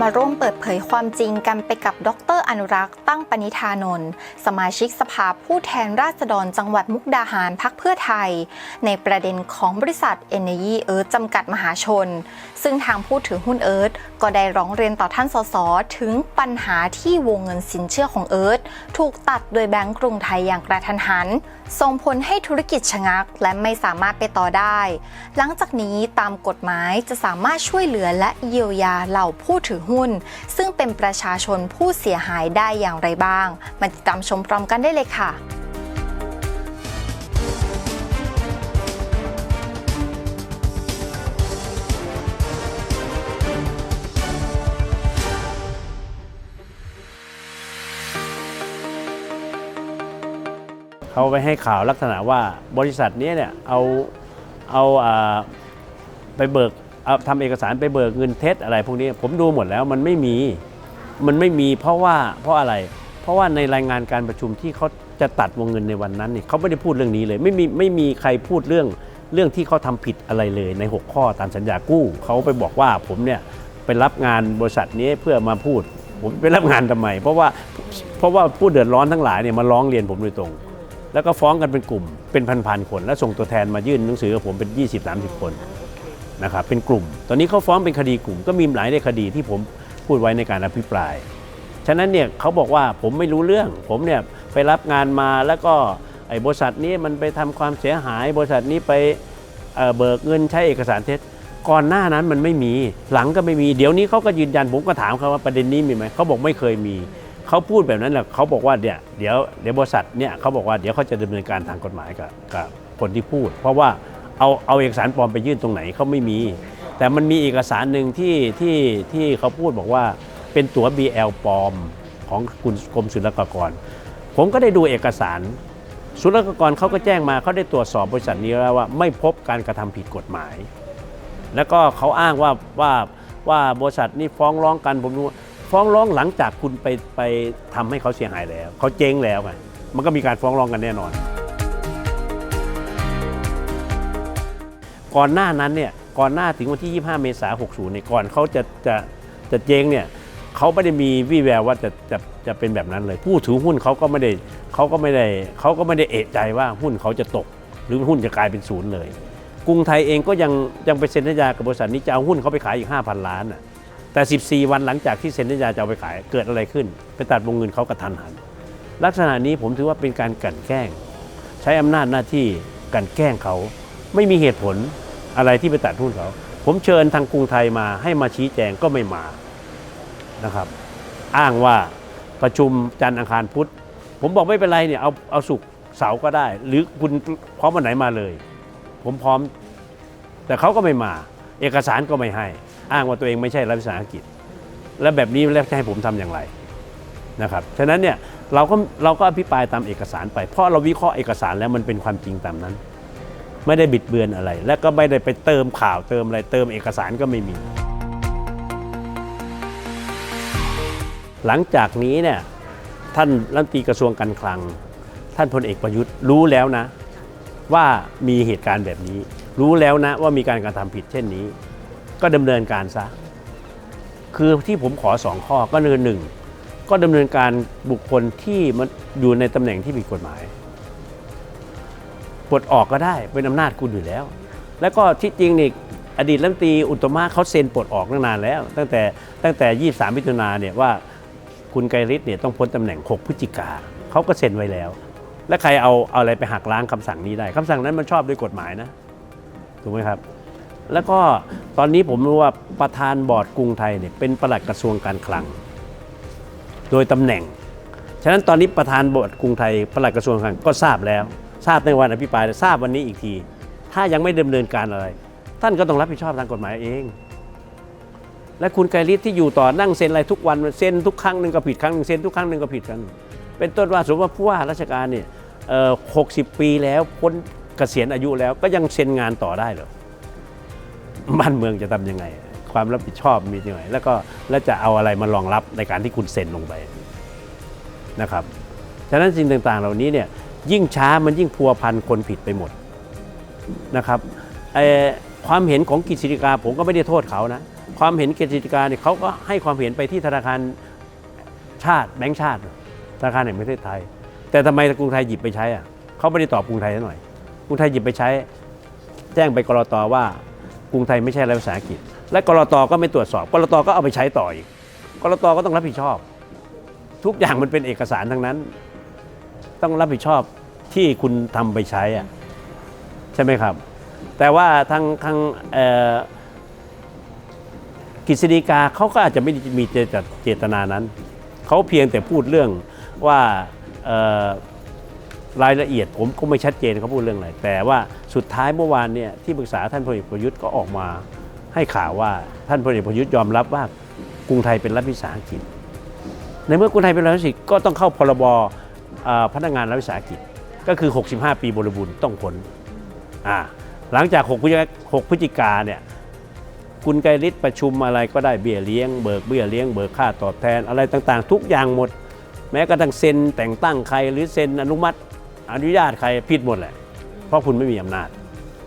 มาร่วมเปิดเผยความจริงกันไปกับดรอนุรักษ์ ตั้งปณิธานนท์สมาชิกสภาผู้แทนราษฎรจังหวัดมุกดาหารพักเพื่อไทย ในประเด็นของบริษัท Energy Earth จำกัดมหาชน ซึ่งทางผู้ถือหุ้นเอิร์ธก็ได้ร้องเรียนต่อท่านสสถึงปัญหาที่วงเงินสินเชื่อของเอิร์ธถูกตัดโดยแบงก์กรุงไทยอย่างกระทันหัน ส่งผลให้ธุรกิจชะงัก และไม่สามารถไปต่อได้ หลังจากนี้ตามกฎหมายจะสามารถช่วยเหลือและเยียวยาเหล่าผู้ถือหุ้น ซึ่งเป็นประชาชนผู้เสียหายได้อย่างไรบ้าง มาติดตามชมพร้อมกันได้เลยค่ะเขาไปให้ข่าวลักษณะว่าบริษัทนี้เนี่ยเอาเอาอ่าไปเบิก ทำเอกสารไปเบิกเงินเท็จอะไรพวกนี้ผมดูหมดแล้วมันไม่มีมันไม่มีเพราะว่าเพราะอะไร เพราะว่าในรายงานการประชุมที่เขาจะตัดวงเงินในวันนั้นเนี่ยเขาไม่ได้พูดเรื่องนี้เลย ไม่มีไม่มีใครพูดเรื่องเรื่องที่เขาทำผิดอะไรเลยใน 6 ข้อตามสัญญากู้เขาไปบอกว่าผมเนี่ยไปรับงานบริษัทนี้เพื่อมาพูด ผมไปรับงานทำไม เพราะว่าเพราะว่าผู้เดือดร้อนทั้งหลายเนี่ยมาร้องเรียนผมโดยตรง แล้วก็ฟ้องกันเป็นกลุ่มเป็นพันๆคน แล้วส่งตัวแทนมายื่นหนังสือกับผมเป็น 20-30 คน นะครับเป็นกลุ่ม ตอนนี้เขาฟ้องเป็นคดีกลุ่ม ก็มีหลายในคดีที่ผมพูดไว้ในการอภิปราย ฉะนั้นเนี่ยเขาบอกว่าผมไม่รู้เรื่อง ผมเนี่ยไปรับงานมาแล้วก็ไอ้บริษัทนี้มันไปทำความเสียหาย บริษัทนี้ไปเเบิกเงินใช้เอกสารเท็จก่อนหน้านั้นมันไม่มี หลังก็ไม่มี เดี๋ยวนี้เขาก็ยืนยันผมก็ถามเขาว่าประเด็นนี้มีไหมเขาบอกไม่เคยมี เขาพูดแบบนั้นแหละเขาบอกว่าเดี๋ยวเดี๋ยวเดี๋ยวบริษัทเนี่ยเขาบอกว่าเดี๋ยวเขาจะดำเนินการทางกฎหมายกับกับคนที่พูด เพราะว่า เอาเอาเอกสารปลอมไปยื่นตรงไหนเขาไม่มี แต่มันมีเอกสารหนึ่งที่ที่ที่เขาพูดบอกว่าเป็นตั๋ว BL ปลอมของคุณกรมศุลกากร ผมก็ได้ดูเอกสารศุลกากรเขาก็แจ้งมาเขาได้ตรวจสอบบริษัทนี้แล้วว่าไม่พบการกระทำผิดกฎหมาย แล้วก็เขาอ้างว่าว่าว่าบริษัทนี้ฟ้องร้องกันผมรู้ฟ้องร้องหลังจากคุณไปไปทำให้เขาเสียหายแล้ว เขาเจ๊งแล้วไงมันก็มีการฟ้องร้องกันแน่นอน ก่อนหน้านั้นเนี่ยก่อนหน้าถึงวันที่ 25 เมษายน 60 เนี่ยก่อนเขาจะจะจะเจ๊งเนี่ยเขาไม่ได้มีวี่แววว่าจะจะจะเป็นแบบนั้นเลย ผู้ถือหุ้นเขาก็ไม่ได้เขาก็ไม่ได้เขาก็ไม่ได้เอะใจว่าหุ้นเขาจะตก หรือหุ้นจะกลายเป็นศูนย์เลย กรุงไทยเองก็ยังยังไปเซ็นสัญญากับบริษัทนี้จะเอาหุ้นเขาไปขายอีก 5,000 ล้านน่ะแต่ 14 วันหลังจากที่เซ็นสัญญาจะเอาไปขายเกิดอะไรขึ้น ไปตัดวงเงินเขากระทันหัน ลักษณะนี้ผมถือว่าเป็นการกลั่นแกล้ง ใช้อำนาจหน้าที่กลั่นแกล้งเขา ไม่มีเหตุผลอะไรที่ไปตัดหุ้นเขา ผมเชิญทางกรุงไทยมาให้มาชี้แจงก็ไม่มานะครับ อ้างว่าประชุมจันทร์อังคารพุธผมบอกไม่เป็นไรเนี่ยเอาเอาสุกเสาร์ก็ได้ หรือคุณพร้อมวันไหนมาเลย ผมพร้อม แต่เขาก็ไม่มา เอกสารก็ไม่ให้ อ้างว่าตัวเองไม่ใช่รัฐวิสาหกิจ และแบบนี้แล้วจะให้ผมทำอย่างไรนะครับฉะนั้นเนี่ยเราก็เราก็อภิปรายตามเอกสารไป เพราะเราวิเคราะห์เอกสารแล้วมันเป็นความจริงตามนั้น ไม่ได้บิดเบือนอะไร และก็ไม่ได้ไปเติมข่าวเติมอะไรเติมเอกสารก็ไม่มี หลังจากนี้เนี่ยท่านรัฐมนตรีกระทรวงการคลัง ท่านพลเอกประยุทธ์รู้แล้วนะ ว่ามีเหตุการณ์แบบนี้ รู้แล้วนะว่ามีการกระทำผิดเช่นนี้ ก็ดำเนินการซะ คือที่ผมขอสองข้อก็คือหนึ่งก็ดำเนินการบุคคลที่มันอยู่ในตำแหน่งที่ผิดกฎหมาย ปลดออกก็ได้เป็นอำนาจคุณอยู่แล้ว แล้วก็ที่จริงนี่อดีตรัฐมนตรีอุตมะเขาเซ็นปลดออกตั้งนานแล้ว ตั้งแต่ตั้งแต่ 23 มิถุนาเนี่ยว่าคุณไกรฤทธิ์เนี่ยต้องพ้นตำแหน่ง 6 พฤศจิกาเขาก็เซ็นไว้แล้ว และใครเอาเอาอะไรไปหักล้างคำสั่งนี้ได้คำสั่งนั้นมันชอบด้วยกฎหมายนะถูกไหมครับ แล้วก็ตอนนี้ผมรู้ว่าประธานบอร์ดกรุงไทยเนี่ยเป็นประหลัดกระทรวงการคลัง โดยตำแหน่ง ฉะนั้นตอนนี้ประธานบอร์ดกรุงไทยประหลัดกระทรวงการคลังก็ทราบแล้ว ทราบในวันอภิปรายทราบวันนี้อีกที ถ้ายังไม่ดำเนินการอะไร ท่านก็ต้องรับผิดชอบทางกฎหมายเอง และคุณไกรฤทธิ์ที่อยู่ต่อนั่งเซ็นอะไรทุกวันเซ็นทุกครั้งหนึ่งก็ผิดครั้งหนึ่งเซ็นทุกครั้งหนึ่งก็ผิดครั้งหนึ่งเป็นต้นว่าสมมติว่าผู้ว่าราชการเนี่ยหกสิบปีแล้วพ้นเกษียณอายุแล้วก็ยังเซ็นงานต่อได้เหรอบ้านเมืองจะทำยังไง ความรับผิดชอบมียังไงแล้วก็แล้วจะเอาอะไรมารองรับในการที่คุณเซ็นลงไปนะครับฉะนั้นสิ่งต่างๆ เหล่านี้เนี่ย ยิ่งช้ามันยิ่งพัวพันคนผิดไปหมดนะครับความเห็นของกิจสิริกาผมก็ไม่ได้โทษเขานะความเห็นกฤษฎีกาเนี่ยเขาก็ให้ความเห็นไปที่ธนาคารชาติแบงก์ชาติ ธนาคารแห่งประเทศไทย แต่ทำไมกรุงไทยหยิบไปใช้อะเขาไม่ได้ตอบกรุงไทยซะหน่อยกรุงไทยหยิบไปใช้ แจ้งไปกรตว่ากรุงไทยไม่ใช่รัฐวิสาหกิจและกรตก็ไม่ตรวจสอบกรตก็เอาไปใช้ต่ออีกกรตก็ต้องรับผิดชอบ ทุกอย่างมันเป็นเอกสารทั้งนั้น ต้องรับผิดชอบที่คุณทำไปใช้อะใช่ไหมครับ แต่ว่าทางทางกฤษฎีกาเขาก็อาจจะไม่ได้มีเจตเจตนานั้น เขาเพียงแต่พูดเรื่องว่ารายละเอียดผมก็ไม่ชัดเจนเขาพูดเรื่องอะไร แต่ว่าสุดท้ายเมื่อวานเนี่ยที่ปรึกษาท่านพลเอกประยุทธ์ก็ออกมาให้ข่าวว่าท่านพลเอกประยุทธ์ยอมรับว่ากรุงไทยเป็นรัฐวิสาหกิจ ในเมื่อกรุงไทยเป็นรัฐวิสาหกิจก็ต้องเข้าพรบ พนักงานรัฐวิสาหกิจ ก็คือ 65 ปีบริบูรณ์ต้องพ้นหลังจาก 6 พฤศจิกาเนี่ยคุณไกรฤทธิ์ประชุมอะไรก็ได้เบี้ยเลี้ยงเบิกเบี้ยเลี้ยงเบิกค่าตอบแทนอะไรต่างๆ ทุกอย่างหมด แม้กระทั่งเซ็นแต่งตั้งใครหรือเซ็นอนุมัติอนุญาตใครผิดหมดแหละ เพราะคุณไม่มีอำนาจ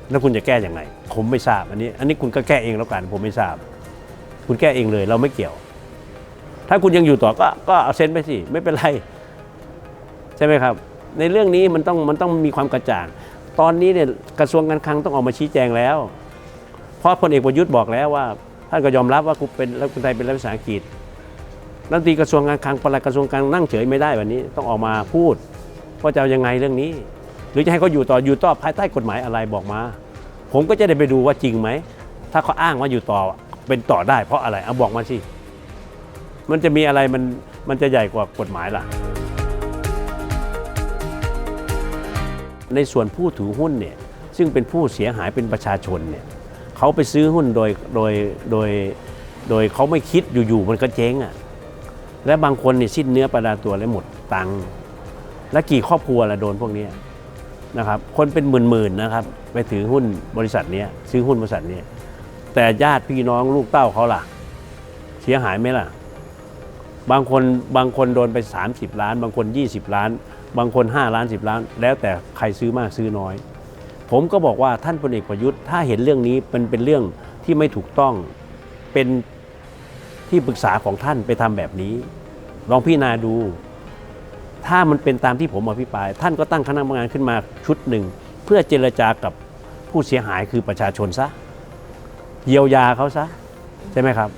แล้วคุณจะแก้ยังไง ผมไม่ทราบอันนี้ อันนี้คุณก็แก้เองแล้วกันผมไม่ทราบ คุณแก้เองเลยเราไม่เกี่ยว ถ้าคุณยังอยู่ต่อก็ก็เอาเซ็นไปสิไม่เป็นไร ช่ไหมครับ ในเรื่องนี้มันต้องมันต้องมีความกระจ่าง ตอนนี้เนี่ยกระทรวงการคลังต้องออกมาชี้แจงแล้ว เพราะพลเอกประยุทธ์บอกแล้วว่าท่านก็ยอมรับว่าคุณเป็นรัฐมนตรีเป็นรัฐวิสาหกิจรัฐมนตรีกระทรวงการคลังปลัดกระทรวงการนั่งเฉยไม่ได้วันนี้ต้องออกมาพูดว่าจะเอายังไงเรื่องนี้ หรือจะให้เขาอยู่ต่ออยู่ต่อภายใต้กฎหมายอะไรบอกมา ผมก็จะได้ไปดูว่าจริงไหมถ้าเขาอ้างว่าอยู่ต่อเป็นต่อได้เพราะอะไรเอาบอกมาสิมันจะมีอะไรมันมันจะใหญ่กว่ากฎหมายล่ะ ในส่วนผู้ถือหุ้นเนี่ยซึ่งเป็นผู้เสียหายเป็นประชาชนเนี่ยเขาไปซื้อหุ้นโดยโดยโดยโดยเขาไม่คิดอยู่ๆมันก็เจ๊งอะ่ะและบางคนเนี่ยสิ้นเนื้อประดาตัวและหมดตังค์และกี่ครอบครัวละโดนพวกนี้นะครับคนเป็นหมื่นๆนะครับไปถือหุ้นบริษัทนี้ซื้อหุ้นบริษัทนี้แต่ญาติพี่น้องลูกเต้าเขาล่ะ เสียหายไหมล่ะ บางคนบางคนโดนไป 30 ล้าน บางคน 20 ล้าน บางคน 5 ล้าน 10 ล้าน แล้วแต่ใครซื้อมากซื้อน้อย ผมก็บอกว่าท่านพลเอกประยุทธ์ถ้าเห็นเรื่องนี้เป็นเป็นเรื่องที่ไม่ถูกต้องเป็นที่ปรึกษาของท่านไปทำแบบนี้ ลองพิจารณาดู ถ้ามันเป็นตามที่ผมอภิปราย ท่านก็ตั้งคณะทำงานขึ้นมาชุดหนึ่ง เพื่อเจรจากับผู้เสียหายคือประชาชนซะเยียวยาเขาซะใช่ไหมครับ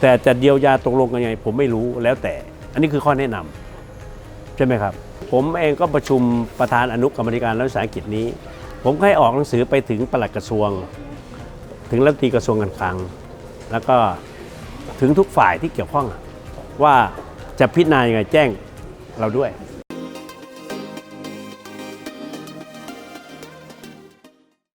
แต่จะเยียวยาตกลงกันยังไง ผมไม่รู้แล้วแต่ อันนี้คือข้อแนะนำใช่ไหมครับผมเองก็ประชุมประธานอนุกรรมธิการรัฐวิสาหกิจนี้ ผมให้ออกหนังสือไปถึงปลัดกระทรวง ถึงรัฐมนตรีกระทรวงการคลัง แล้วก็ถึงทุกฝ่ายที่เกี่ยวข้องว่าจะพิจารณายังไงแจ้งเราด้วย